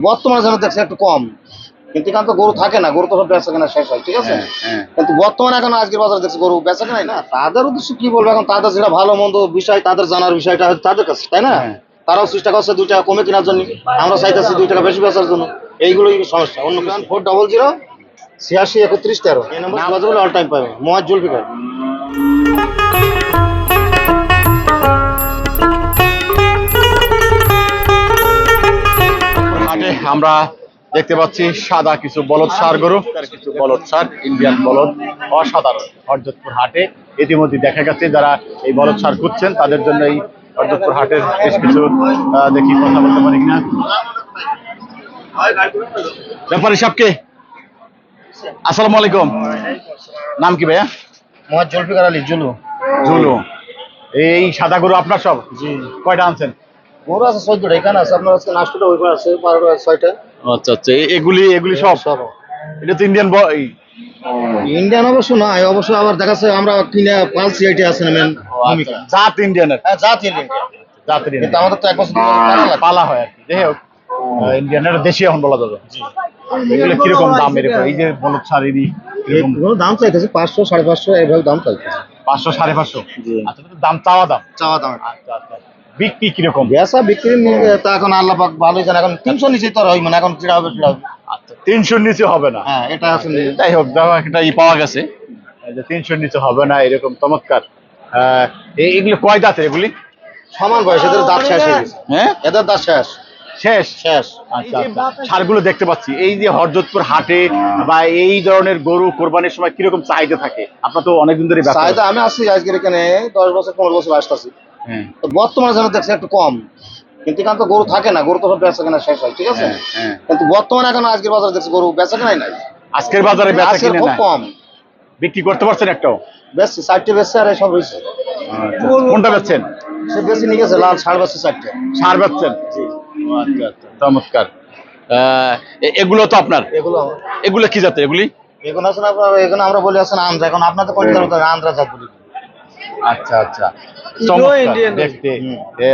বর্তমানে যেন দেখছে একটু কম। কিন্তু এখানে তো গরু থাকে না গরু তো সব বেচা কেনা শেষ হয় ঠিক আছে? হ্যাঁ, হ্যাঁ। কিন্তু বর্তমানে এখন আজকের বাজারে দেখছে গরু বেচা কেনাই না তাদের উদ্দেশ্য কি বলব এখন তাদের যেটা ভালো মন্দ বিষয় তাদের জানার বিষয়টা তাদের কাছে তাই না? হ্যাঁ। তারাও চেষ্টা করছে দুই টাকা কমে কেনার জন্য আমরা চাইতেছি দুই টাকা বেশি বেচার জন্য এইগুলোই সমস্যা। অন্য কারণ ফোর ডবল জিরো ছিয়াশি একত্রিশ তেরো এই নম্বর অল টাইম পাবে মোয়াজ জুলফিকার আমরা দেখতে পাচ্ছি সাদা কিছু বলদ সার গরু কিছু বলদ সার ইন্ডিয়ান বলদ অসাধারণ হরজতপুর হাটে। ইতিমধ্যে দেখা গেছে যারা এই বলদ সার খুঁজছেন তাদের জন্য এই হরজতপুর হাটের বেশ কিছু দেখি কথা বলতে পারি কিনা। ব্যাপারী সাহেবকে আসসালামু আলাইকুম। নাম কি ভাইয়া? মোয়াজ জুলফিকার আলী জুলু। জুলু। এই সাদা গরু আপনার সব? জি। কয়টা আনছেন? গরু আছে চোদ্দটা এখানে আছে আপনার আজকে নাস্তাটা ওই করে আছে বারোটা ছয়টা। আচ্ছা আচ্ছা এগুলি এগুলি সব? সব। এটা তো ইন্ডিয়ান ইন্ডিয়ান অবশ্য অবশ্য আবার দেখাচ্ছে আমরা কিনে আছে না মেন ভূমিকা। জাত ইন্ডিয়ানের হ্যাঁ জাত ইন্ডিয়ান জাতের কিন্তু আমাদের তো এক বছর পালা হয়। আর কি। যাই হোক ইন্ডিয়ানের দেশি এখন বলা যাবে। এগুলো কীরকম দাম এরকম? এই যে বলদ শাড়ি এগুলো দাম চাইতেছে পাঁচশো সাড়ে পাঁচশো এইভাবে দাম চাইতেছে। পাঁচশো সাড়ে পাঁচশো? জি। আচ্ছা দাম চাওয়া দাম? চাওয়া দাম। আচ্ছা আচ্ছা। বিক্রি কীরকম? বেচা বিক্রি তা এখন আল্লাহ পাক ভালোই জানে এখন তিনশো নিচে তো হয় মানে এখন চিড়া হবে চিড়া হবে? আচ্ছা তিনশোর নিচে হবে না? হ্যাঁ এটা আছে যাই হোক একটা ই পাওয়া গেছে। যে তিনশোর নিচে হবে না এরকম চমৎকার। এগুলো কয় দাঁতের এগুলি? সমান বয়স এদের দাঁত শেষ হয়ে গেছে। হ্যাঁ? এদের দাঁত শেষ। শেষ? শেষ। আচ্ছা আচ্ছা। সারগুলো দেখতে পাচ্ছি। এই যে হরজতপুর হাটে বা এই ধরনের গরু কোরবানির সময় কীরকম চাহিদা থাকে? আপনার তো অনেকদিন ধরে চাহিদা আমি আসছি আজকের এখানে দশ বছর পনেরো বছর আসতেছি। হ্যাঁ বর্তমানে যেন দেখছে একটু কম। কিন্তু এখানে তো গরু থাকে না গরু তো সব বেচা কেনা শেষ হয় ঠিক আছে? হ্যাঁ, হ্যাঁ। কিন্তু বর্তমানে এখন আজকের বাজারে দেখছি গরু বেচা কেনাই নাই। আজকের বাজারে বেচা কিনে খুব কম। বিক্রি করতে পারছেন একটাও? বেচছি চারটে বেচছে আর সব হয়েছে। কোনটা বেচছেন? সে বেশি নিয়ে গেছে লাল সার বেচছে চারটে। সার বেচছেন? আচ্ছা আচ্ছা চমৎকার। এগুলো তো আপনার? এগুলো এগুলো কি জাতের এগুলি? এখন আছেন আপনার এখানে আমরা বলি আছেন আন্দ্রা। এখন আপনাদের কোনটা আন্দ্রা জাত বলি। আচ্ছা আচ্ছা। দেখতে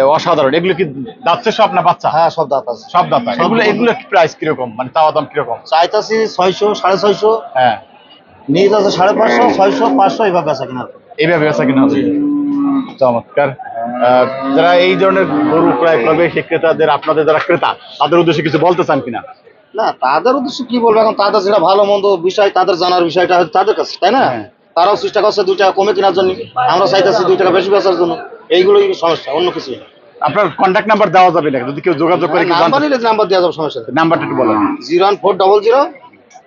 অসাধারণ। এগুলো কি দাচ্ছে সব না বাচ্চা? হ্যাঁ সব দাঁত আছে। সব দাঁতা এগুলো এগুলো প্রাইস কীরকম? মানে চাওয়া দাম কীরকম? চাইতাছি ছয়শো সাড়ে ছয়শো। হ্যাঁ। নিয়ে যাচ্ছে সাড়ে পাঁচশো ছয়শো পাঁচশো এইভাবে বেচা কিনা? এইভাবে বেচা কিনা? চমৎকার। আহ, যারা এই ধরনের গরু ক্রয় করবে সে ক্রেতাদের আপনাদের যারা ক্রেতা তাদের উদ্দেশ্যে কিছু বলতে চান কিনা? না তাদের উদ্দেশ্যে কি বলব? এখন তাদের যেটা ভালো মন্দ বিষয় তাদের জানার বিষয়টা তাদের কাছে তাই না? হ্যাঁ। তারাও চেষ্টা করছে দুই টাকা কমে কেনার জন্য। আমরা চাইতেছি দুই টাকা বেশি বেচার জন্য। এইগুলোই সমস্যা অন্য কিছু না আপনার কন্ট্যাক্ট নাম্বার দেওয়া যাবে না যদি কেউ যোগাযোগ করে নাম্বার নিলে নাম্বার দেওয়া যাবে সমস্যা নাম্বারটা একটু বলেন। Zero one four double zero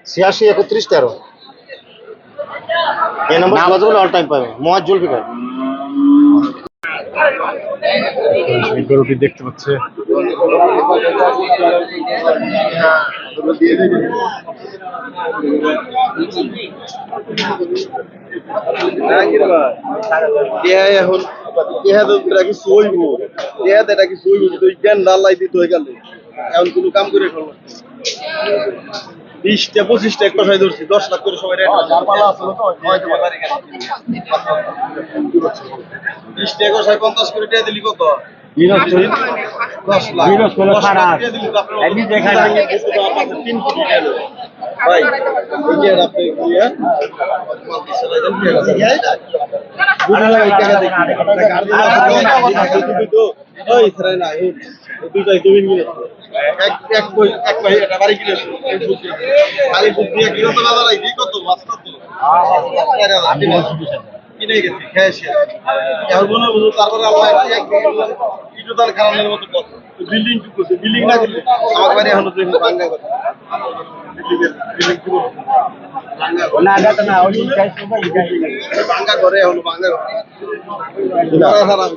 ছিয়াশি একত্রিশ তেরো। এই নাম্বার নাম- যোগাযোগ করলে অল টাইম পাবে মোয়াজ জুলফিকার। গরুটি দেখতে পাচ্ছে। দেহা এখন দেহা তো সইব দেহা তো সইব তো জ্ঞান না লাই হয়ে গেল এখন কোনো কাম করে ফেলল বিশটা পঁচিশটা একটা সাই ধরছি দশ লাখ করে সবাই রেট বিশটা একুশ সাই পঞ্চাশ করে টাকা দিলি কত দশ লাখ দশ দিলি। তিন কোটি টাকা। ভাই এই যে আপনি ইয়ে কিনে গেছি হয় বুঝো তারপরে আল্লাহ এক পথ বিল্ডিং টুক করছে বিল্ডিং না করলে আমার বাড়ি এখন তো ভাঙ্গা কথা বিল্ডিং বিল্ডিং কি বলব ভাঙ্গা ঘর। ভাঙ্গা ঘরে এখন ভাঙ্গা ঘরে সারা সারা কইছে না এই কথা। আমারই মতো পথ বিল্ডিং আমি একদিন তোর বাবা দশ হাজার টাকা হইতো না টাকা কইতো বাংলা হাজার আদা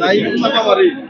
ভাই আদা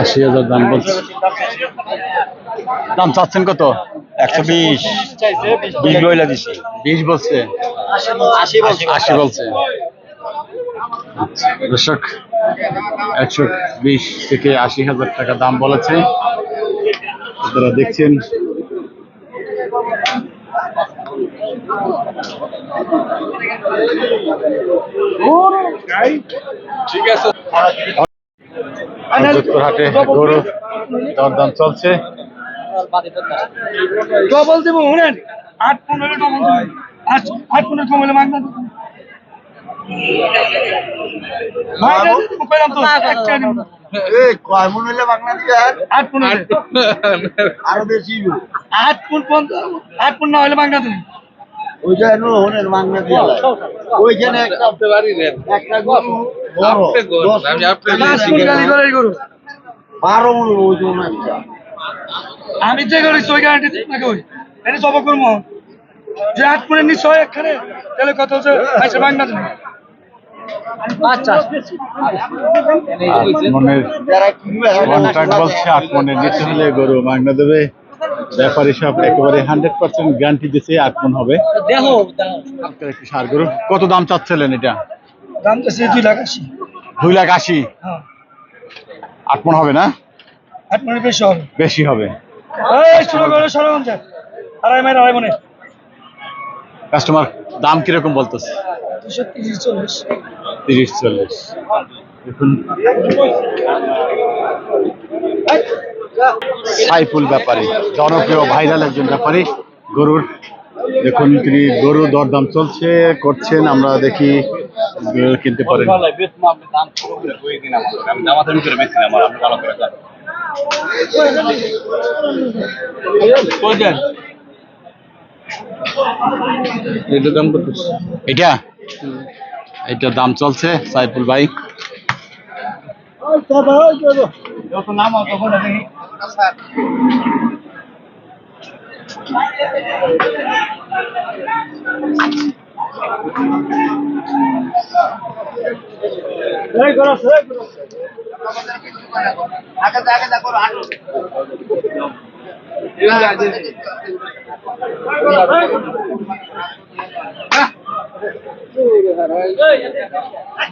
আশি হাজার দাম বলছে। দাম চাচ্ছেন কত? একশো বিশ। বিশ বইলা দিছি। বিশ বলছে। আশি আশি বলছে। দর্শক একশো বিশ থেকে আশি হাজার টাকা দাম বলেছে। আপনারা দেখছেন হরজতপুর হাটে গরু দরদাম চলছে ডবল দেবো শুনেন আট পনেরো ডবল দেবো আট আট পনেরো কমলে মাগনা। আট বেশি আট পুন পঞ্চাশ আট পুন না হলে মাগনা দেবো ওইটা এনো হনের মাংনা দিয়ে ওইখানে একটা একটা গরু বড় দশ পাঁচ পুন গাড়ি করে গরু। বারো মন ওজন একটা। আমি যে করি ওই গ্যারান্টি নাকি ওই? এটা সব করব। যে আট পুনের নিচে হয় এখানে। তাহলে কত হচ্ছে আচ্ছা দেবো আচ্ছা। আট মনের কন্ট্রাক্ট বলছে আট মনের নিচে হলে গরু মাগনা দেবে। ব্যাপারী সব একেবারে হান্ড্রেড পার্সেন্ট গ্যারান্টি দিচ্ছে আট মন হবে? দেখো। সার গরু কত দাম চাচ্ছিলেন এটা? দাম সে দুই লাখ আশি। দুই লাখ আশি? হ্যাঁ। আট মন হবে না? আট বেশি হবে। বেশি হবে। আড়াই মাইল আড়াই মনে। কাস্টমার দাম কীরকম বলতেছে? দুশো তিরিশ চল্লিশ। তিরিশ চল্লিশ। দেখুন। সাইফুল ব্যাপারী, জনপ্রিয় ভাইরাল একজন ব্যাপারী, গরুর। দেখুন, তিনি গরু দরদাম চলছে, করছেন, আমরা দেখি কিনতে পারেন। এটা? এটা দাম চলছে, সাইফুল ভাই। যত নাম তখন দেখি আগে আগে দেখো আটো হ্যাঁ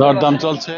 দরদাম চলছে।